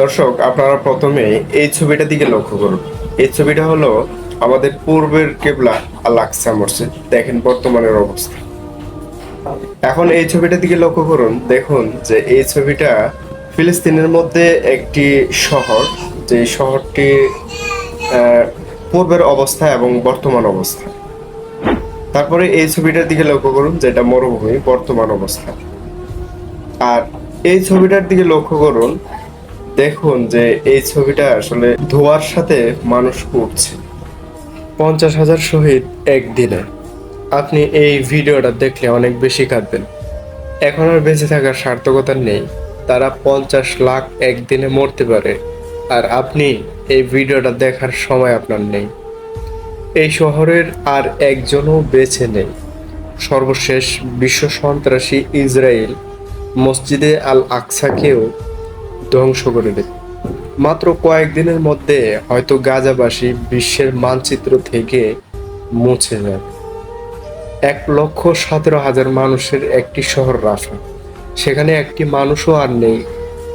দর্শক, আপনারা প্রথমে এই ছবিটার দিকে লক্ষ্য করুন। এই ছবিটা হলো আমাদের পূর্বের কেবলা আল মসজিদ। দেখেন বর্তমানের অবস্থা। এখন এই ছবিটার দিকে লক্ষ্য করুন, দেখুন যে এই ছবিটা ফিলিস্তিনের মধ্যে একটি শহর, যে শহরটি পূর্বের অবস্থা এবং বর্তমান অবস্থা। তারপরে এই ছবিটার দিকে লক্ষ্য করুন, যেটা মরুভূমি, বর্তমান অবস্থা। আর এই ছবিটার দিকে লক্ষ্য করুন দেখুন যে এই ছবিটা আসলে ধোয়ার সাথে মানুষ উঠছে পঞ্চাশ হাজার শহীদ একদিনে। আপনি এই ভিডিওটা দেখলে অনেক বেশি কাঁদবেন। এখন আর বেঁচে থাকার সার্থকতা নেই। তারা পঞ্চাশ লাখ একদিনে মরতে পারে। আর আপনি এই ভিডিওটা দেখার সময় আপনার নেই। এই শহরের আর একজনও বেঁচে নেই। সর্বশেষ বিশ্ব সন্ত্রাসী ইসরায়েল মসজিদে আল আকসাকেও ধ্বংস করে দেবে মাত্র কয়েকদিনের মধ্যে হয়তো গাজাবাসী বিশ্বের মানচিত্র থেকে মুছে যাবে এক লক্ষ সতেরো হাজার মানুষের একটি শহর রাফা। সেখানে একটি মানুষও আর নেই।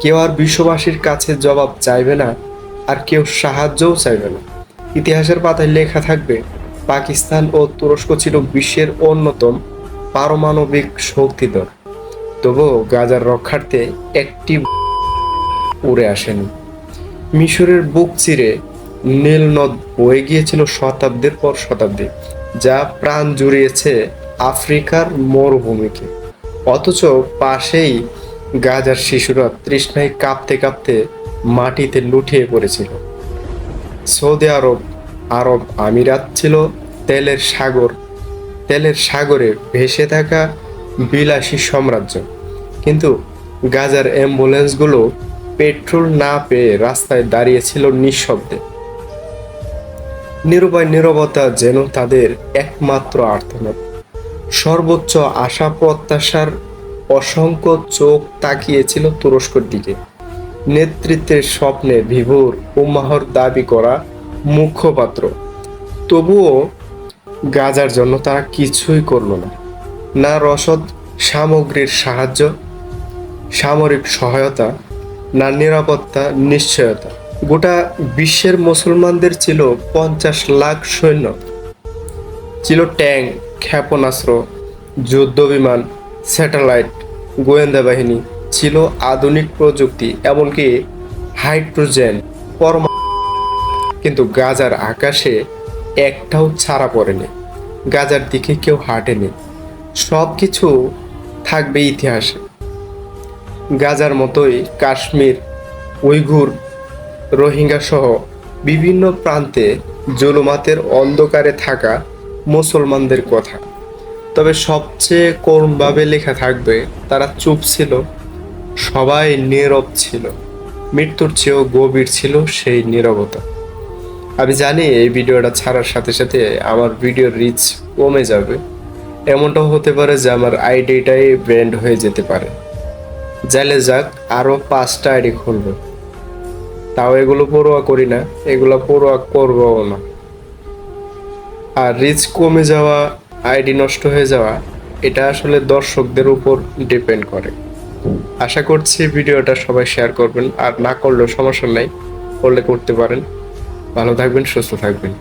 কেউ আর বিশ্ববাসীর কাছে জবাব চাইবে না, আর কেউ সাহায্যও চাইবে না। ইতিহাসের পাতায় লেখা থাকবে, পাকিস্তান ও তুরস্ক ছিল বিশ্বের অন্যতম পারমাণবিক শক্তিধর। তবুও গাজার রক্ষার্থে একটি উড়ে আসেনি। মিশরের বুক চিরে নীল নদ বয়ে গিয়েছিল শতাব্দীর পর শতাব্দী, যা প্রাণ জুড়িয়েছে আফ্রিকার মরুভূমিকে। অথচ পাশেই গাজার শিশুরা তৃষ্ণায় কাঁপতে কাঁপতে মাটিতে লুটিয়ে পড়েছিল। সৌদি আরব আরব আমিরাত ছিল তেলের সাগর। তেলের সাগরে ভেসে থাকা বিলাসী সাম্রাজ্য। কিন্তু গাজার অ্যাম্বুলেন্সগুলো পেট্রোল না পেয়ে রাস্তায় দাঁড়িয়েছিল নিঃশব্দে। নিরুপায় নীরবতা যেন তাদের একমাত্র আর্থনাদ সর্বোচ্চ আশা প্রত্যাশার অসংখ্য চোখ তাকিয়েছিল তুরস্কর দিকে। নেতৃত্বের স্বপ্নে বিভোর উম্মাহর দাবি করা মুখপাত্র। তবুও গাজার জন্য তারা কিছুই করল না। না রসদ, সামগ্রীর সাহায্য, সামরিক সহায়তা না নিরাপত্তা, নিশ্চয়তা। গোটা বিশ্বের মুসলমানদের ছিল পঞ্চাশ লাখ সৈন্য। ছিল ট্যাঙ্ক, ক্ষেপণাস্ত্র যুদ্ধবিমান স্যাটেলাইট, গোয়েন্দা বাহিনী, ছিল আধুনিক প্রযুক্তি, এমনকি হাইড্রোজেন, পরমা। কিন্তু গাজার আকাশে একটাও ছাড়া পড়েনি। গাজার দিকে কেউ হাঁটেনি। সব কিছু থাকবে ইতিহাসে। গাজার মতোই কাশ্মীর, উইঘুর রোহিঙ্গা সহ বিভিন্ন প্রান্তে জুলুমাতের অন্ধকারে থাকা মুসলমানদের কথা। তবে সবচেয়ে করুণভাবে লেখা থাকবে, তারা চুপ ছিল, সবাই নীরব ছিল। মৃত্যুর চেয়েও গভীর ছিল সেই নীরবতা। আমি জানি এই ভিডিওটা ছাড়ার সাথে সাথে আমার ভিডিওর রিচ কমে যাবে। এমনটাও হতে পারে যে আমার আইডিটাই ব্যান্ড হয়ে যেতে পারে। যাইলে যাক আরও পাঁচটা আইডি খুলবো। তাও এগুলো পড়ুয়া করি না, এগুলো পড়ুয়া করবও না। আর রিচ কমে যাওয়া, আইডি নষ্ট হয়ে যাওয়া, এটা আসলে দর্শকদের উপর ডিপেন্ড করে। আশা করছি ভিডিওটা সবাই শেয়ার করবেন, আর না করলেও সমস্যা নাই, করলে করতে পারেন। ভালো থাকবেন, সুস্থ থাকবেন।